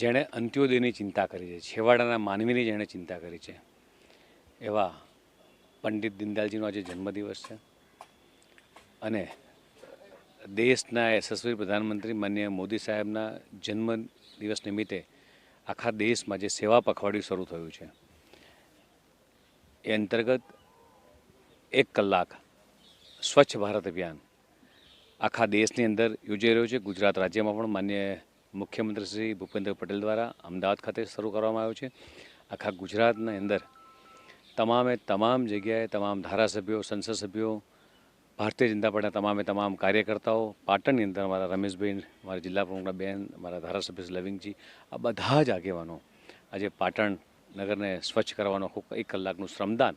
જેણે અંત્યોદયની ચિંતા કરી છે, છેવાડાના માનવીની જેણે ચિંતા કરી છે. એવા પંડિત દીનદયાલજીનો આજે જન્મદિવસ છે. અને દેશના યશસ્વી પ્રધાનમંત્રી માન્ય મોદી સાહેબના જન્મ દિવસ નિમિત્તે આખા દેશમાં જે સેવા પખવાડિયું શરૂ થયું છે. એ અંતર્ગત એક કલાક સ્વચ્છ ભારત અભિયાન આખા દેશની અંદર યોજાઈ રહ્યો છે. ગુજરાત રાજ્યમાં પણ માન્ય મુખ્યમંત્રી શ્રી ભૂપેન્દ્ર પટેલ દ્વારા અમદાવાદ ખાતે શરૂ કરવામાં આવ્યો છે. આખા ગુજરાતની અંદર તમામે તમામ જગ્યાએ તમામ ધારાસભ્યો, સંસદ સભ્યો, ભારતીય જનતા પાર્ટીના તમામે તમામ કાર્યકર્તાઓ, પાટણની અંદર મારા રમેશભાઈ મારા જિલ્લા પ્રમુખના બેન મારા ધારાસભ્ય શ્રી લવિંગજી, આ બધા જ આગેવાનો આજે પાટણ નગરને સ્વચ્છ કરવાનો આખું એક કલાકનું શ્રમદાન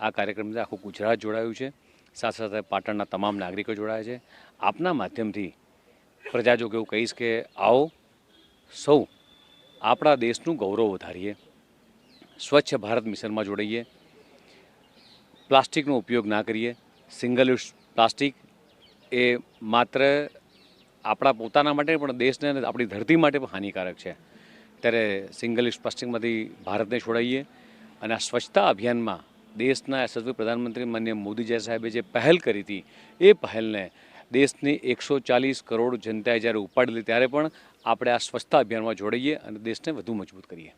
આ કાર્યક્રમથી આખું ગુજરાત જોડાયું છે. સાથે સાથે પાટણના તમામ નાગરિકો જોડાયા છે. આપના માધ્યમથી પ્રજાજોગ એવું કહીશ કે, આવો, સૌ આપણા દેશનું ગૌરવ વધારીએ, સ્વચ્છ ભારત મિશનમાં જોડાઈએ, પ્લાસ્ટિકનો ઉપયોગ ના કરીએ, સિંગલ યુઝ પ્લાસ્ટિક એ માત્ર આપણા પોતાના માટે પણ દેશને અને આપણી ધરતી માટે પણ હાનિકારક છે. ત્યારે સિંગલ યુઝ પ્લાસ્ટિકમાંથી ભારતને છોડાઈએ અને આ સ્વચ્છતા અભિયાનમાં દેશના યશસ્વી પ્રધાનમંત્રી માન્ય મોદીજી સાહેબે જે પહેલ કરી હતી, એ પહેલને દેશની એકસો ચાલીસ કરોડ જનતાએ જ્યારે ઉપાડેલી ત્યારે પણ આપણે આ સ્વચ્છતા અભિયાનમાં જોડાઈએ અને દેશને વધુ મજબૂત કરીએ.